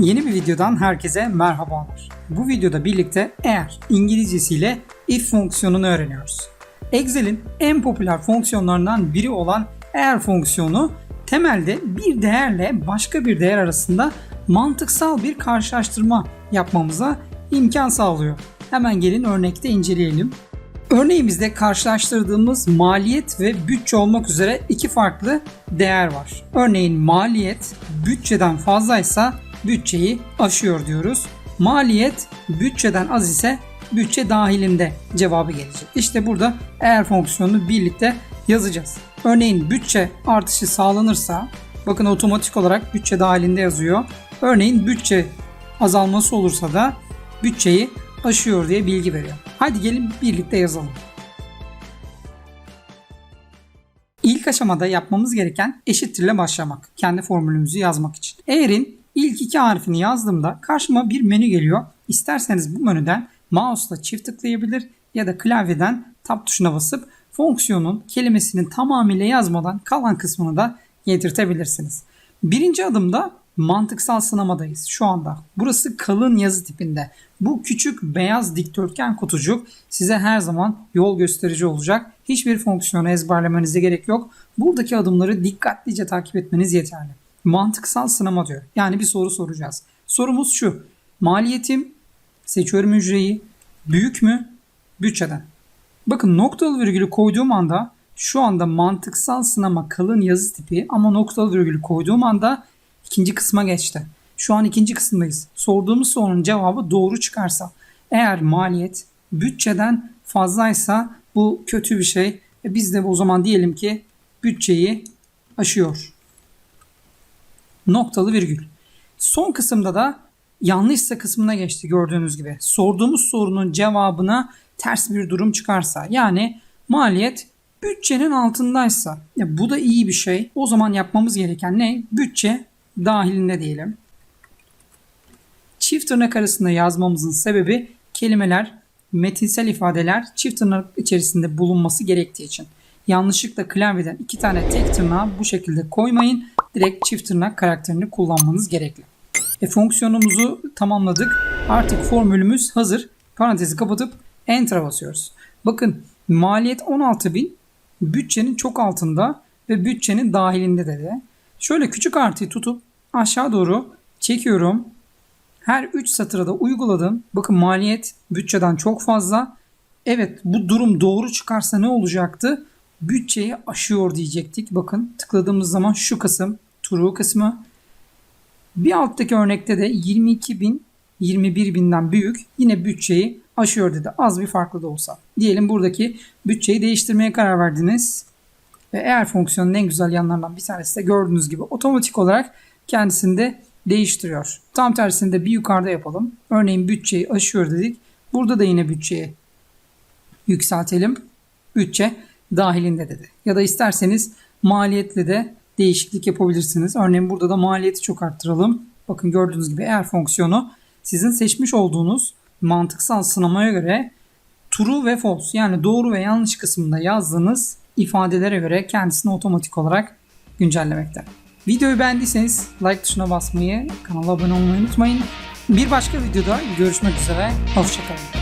Yeni bir videodan herkese merhabalar. Bu videoda birlikte eğer İngilizcesiyle if fonksiyonunu öğreniyoruz. Excel'in en popüler fonksiyonlarından biri olan eğer fonksiyonu temelde bir değerle başka bir değer arasında mantıksal bir karşılaştırma yapmamıza imkan sağlıyor. Hemen gelin örnekte inceleyelim. Örneğimizde karşılaştırdığımız maliyet ve bütçe olmak üzere iki farklı değer var. Örneğin maliyet bütçeden fazlaysa bütçeyi aşıyor diyoruz. Maliyet bütçeden az ise bütçe dahilinde cevabı gelecek. İşte burada eğer fonksiyonunu birlikte yazacağız. Örneğin bütçe artışı sağlanırsa bakın otomatik olarak bütçe dahilinde yazıyor. Örneğin bütçe azalması olursa da bütçeyi aşıyor diye bilgi veriyor. Hadi gelin birlikte yazalım. İlk aşamada yapmamız gereken eşittirle başlamak. Kendi formülümüzü yazmak için. Eğerin ilk iki harfini yazdığımda karşıma bir menü geliyor. İsterseniz bu menüden mouse'la çift tıklayabilir ya da klavyeden tab tuşuna basıp fonksiyonun kelimesinin tamamıyla yazmadan kalan kısmını da getirtebilirsiniz. Birinci adımda mantıksal sınamadayız şu anda. Burası kalın yazı tipinde. Bu küçük beyaz dikdörtgen kutucuk size her zaman yol gösterici olacak. Hiçbir fonksiyonu ezberlemenize gerek yok. Buradaki adımları dikkatlice takip etmeniz yeterli. Mantıksal sınama diyor. Yani bir soru soracağız. Sorumuz şu. Maliyetim, seçiyorum hücreyi, büyük mü, bütçeden. Bakın noktalı virgülü koyduğum anda şu anda mantıksal sınama kalın yazı tipi ama noktalı virgülü koyduğum anda ikinci kısma geçti. Şu an ikinci kısımdayız. Sorduğumuz sorunun cevabı doğru çıkarsa eğer maliyet bütçeden fazlaysa bu kötü bir şey. E biz de o zaman diyelim ki bütçeyi aşıyor. Noktalı virgül. Son kısımda da yanlışsa kısmına geçti gördüğünüz gibi. Sorduğumuz sorunun cevabına ters bir durum çıkarsa yani maliyet bütçenin altındaysa ya bu da iyi bir şey. O zaman yapmamız gereken ne? Bütçe dahilinde diyelim. Çift tırnak arasında yazmamızın sebebi kelimeler, metinsel ifadeler çift tırnak içerisinde bulunması gerektiği için. Yanlışlıkla klavyeden iki tane tek tırnağı bu şekilde koymayın. Direkt çift tırnak karakterini kullanmanız gerekli. E, fonksiyonumuzu tamamladık. Artık formülümüz hazır. Parantezi kapatıp Enter'a basıyoruz. Bakın maliyet 16.000 bütçenin çok altında ve bütçenin dahilinde dedi. Şöyle küçük artıyı tutup aşağı doğru çekiyorum. Her 3 satıra da uyguladım. Bakın maliyet bütçeden çok fazla. Evet bu durum doğru çıkarsa ne olacaktı? Bütçeyi aşıyor diyecektik. Bakın tıkladığımız zaman şu kısım true kısmı. Bir alttaki örnekte de 22 bin 21 binden büyük yine bütçeyi aşıyor dedi. Az bir farklı da olsa. Diyelim buradaki bütçeyi değiştirmeye karar verdiniz. Ve eğer fonksiyonun en güzel yanlarından bir tanesi de gördüğünüz gibi otomatik olarak kendisini de değiştiriyor. Tam tersini de bir yukarıda yapalım. Örneğin bütçeyi aşıyor dedik. Burada da yine bütçeyi yükseltelim. Bütçe dahilinde dedi. Ya da isterseniz maliyetle de değişiklik yapabilirsiniz. Örneğin burada da maliyeti çok arttıralım. Bakın gördüğünüz gibi eğer fonksiyonu sizin seçmiş olduğunuz mantıksal sınamaya göre true ve false yani doğru ve yanlış kısmında yazdığınız ifadelere göre kendisini otomatik olarak güncellemekte. Videoyu beğendiyseniz like tuşuna basmayı, kanala abone olmayı unutmayın. Bir başka videoda görüşmek üzere, hoşçakalın.